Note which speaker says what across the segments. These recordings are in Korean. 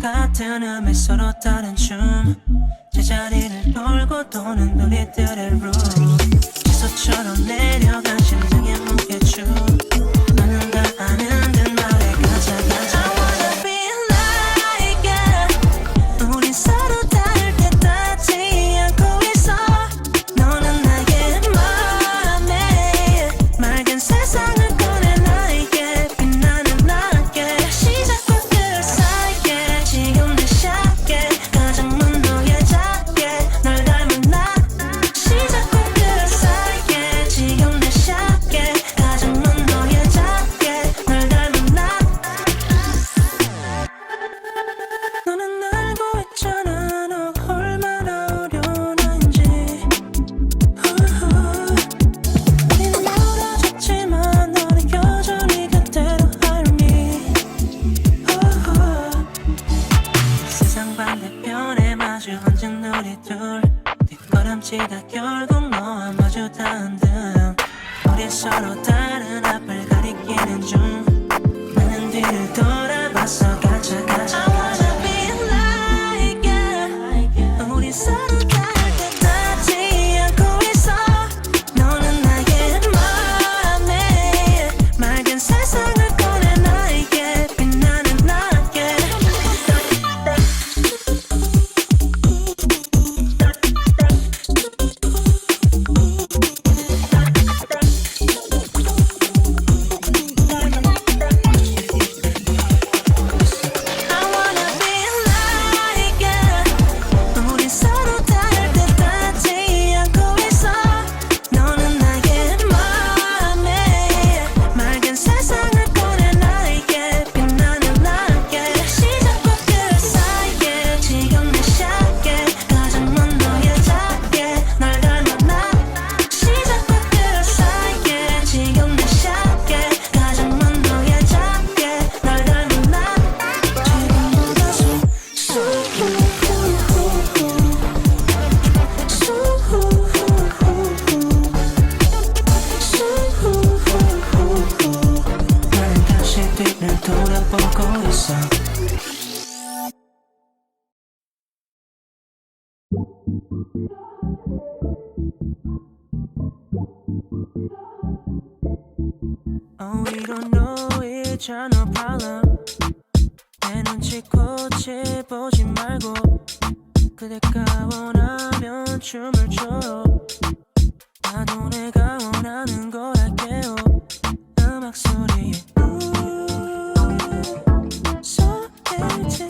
Speaker 1: 같은 음에 서로 다른 춤. 제자리를 돌고 도는 우리들의 룰 지소처럼 내려간 심장의 무게춤. Oh, we don't know each other problem. 내 눈치 코치 보지 말고 그대가 원하면 춤을 춰요. 나도 내가 원하는 걸 할게요. 음악 소리에 우우 소리를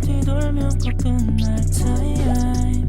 Speaker 1: 뒤돌며 꼭 끝날 타임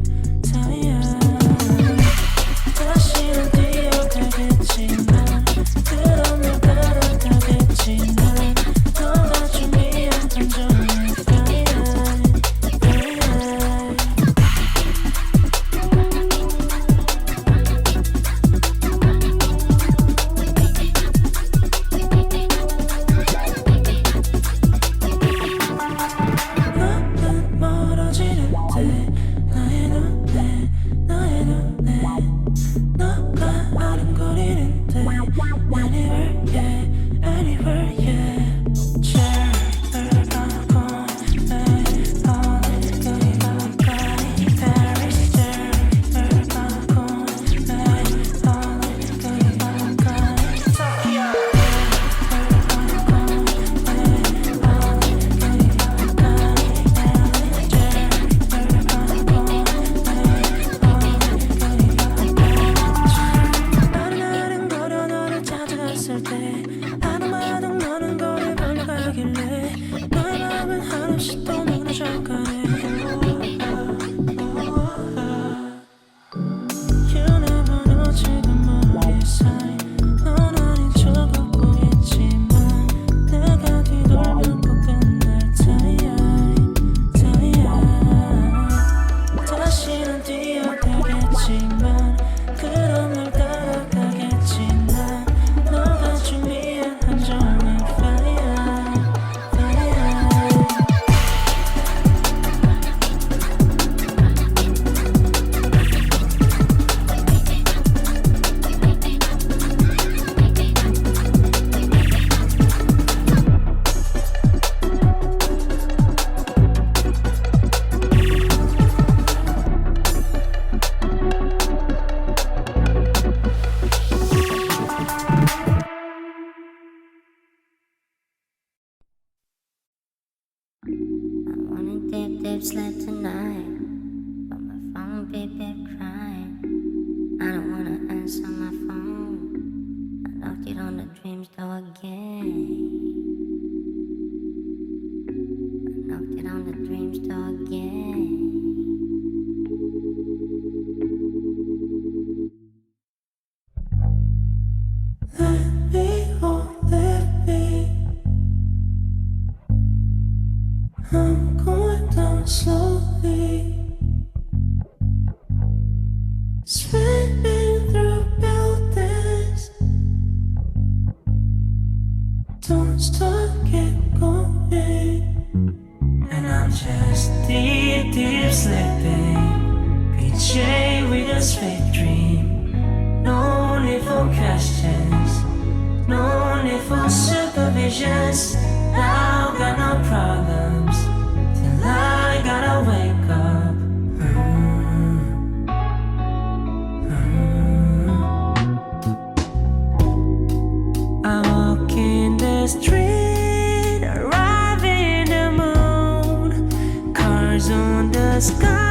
Speaker 1: Street, arriving the moon, cars on the sky.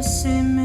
Speaker 1: missing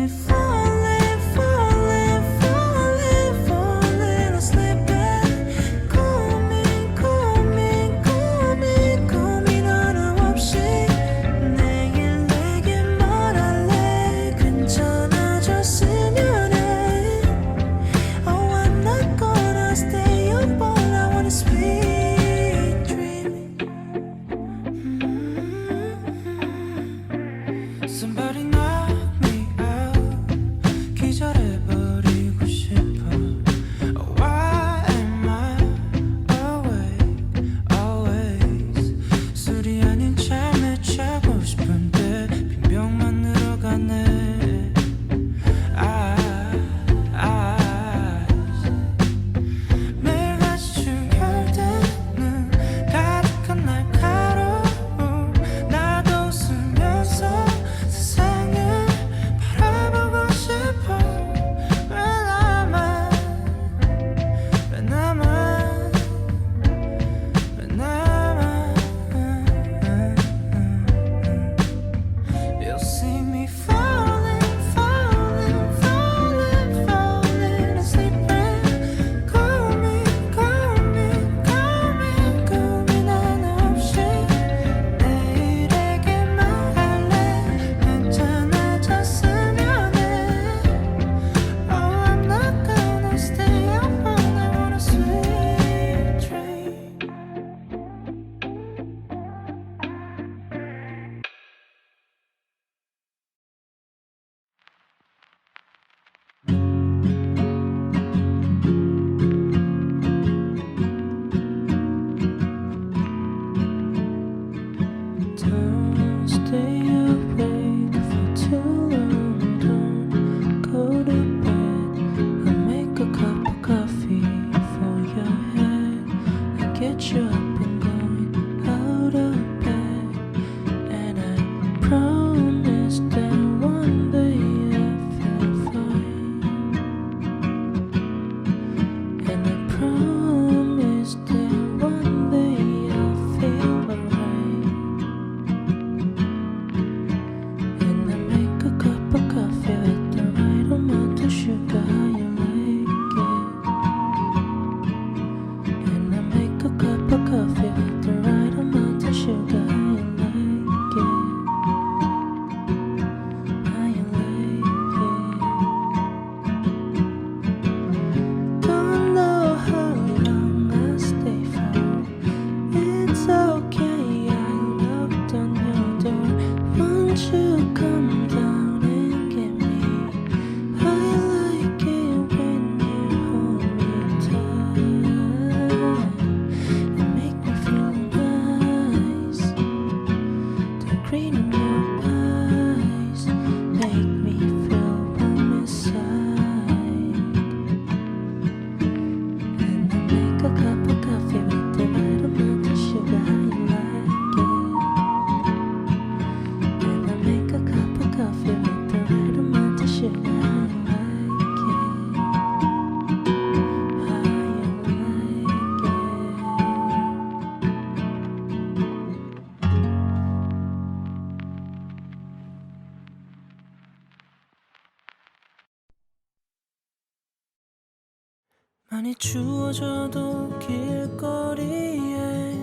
Speaker 1: 많이 추워져도 길거리에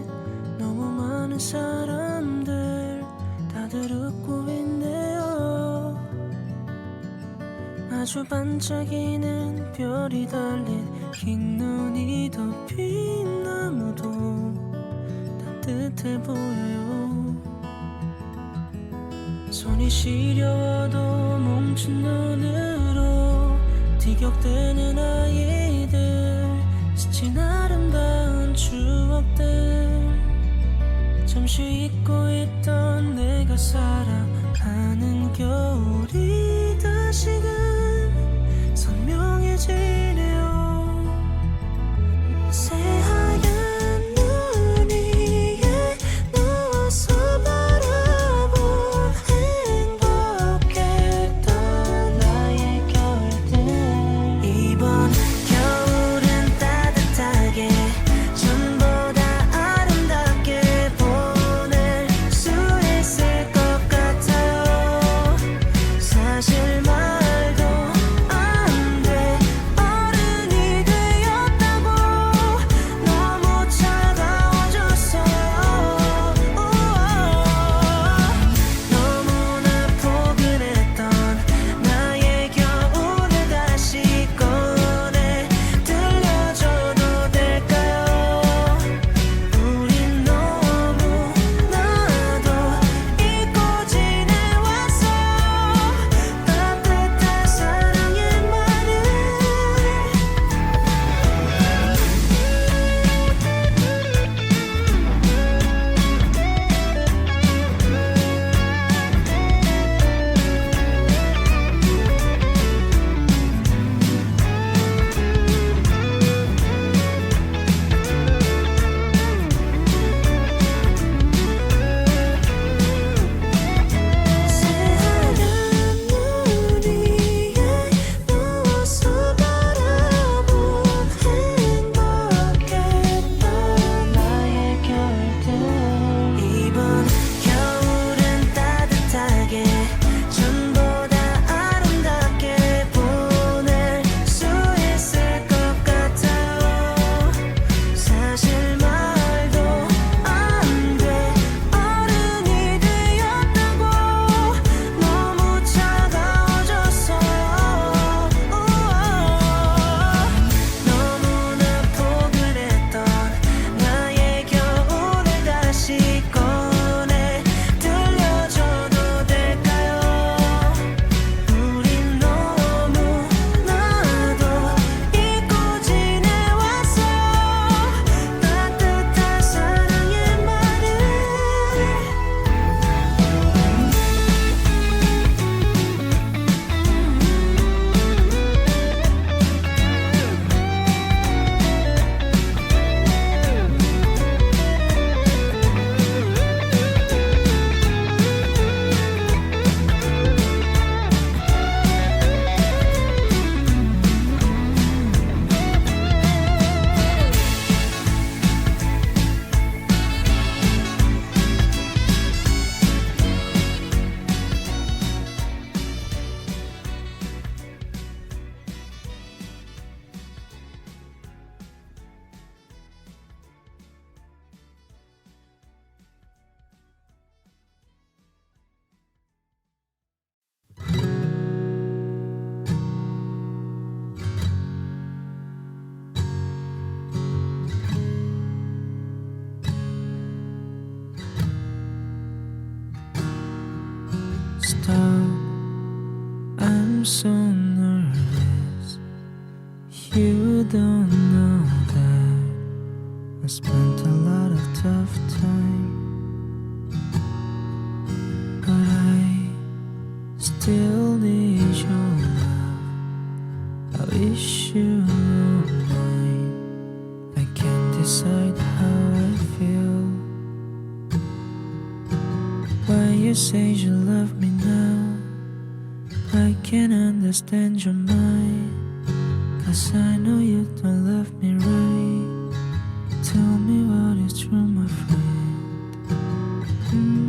Speaker 1: 너무 많은 사람들 다들 웃고 있네요. 아주 반짝이는 별이 달린 긴 눈이 덮인 나무도 따뜻해 보여요. 손이 시려워도 뭉친 눈으로 티격대는 아이들 스친 아름다운 추억들. 잠시 잊고 있던 내가 살아가는 겨울이 다시금 don't know that I spent a lot of tough time, but I still need your love. I wish you were mine. I can't decide how I feel. Why you say you love me now? I can't understand your mind. Cause I know you don't love me right. Tell me what is true, my friend. Mm.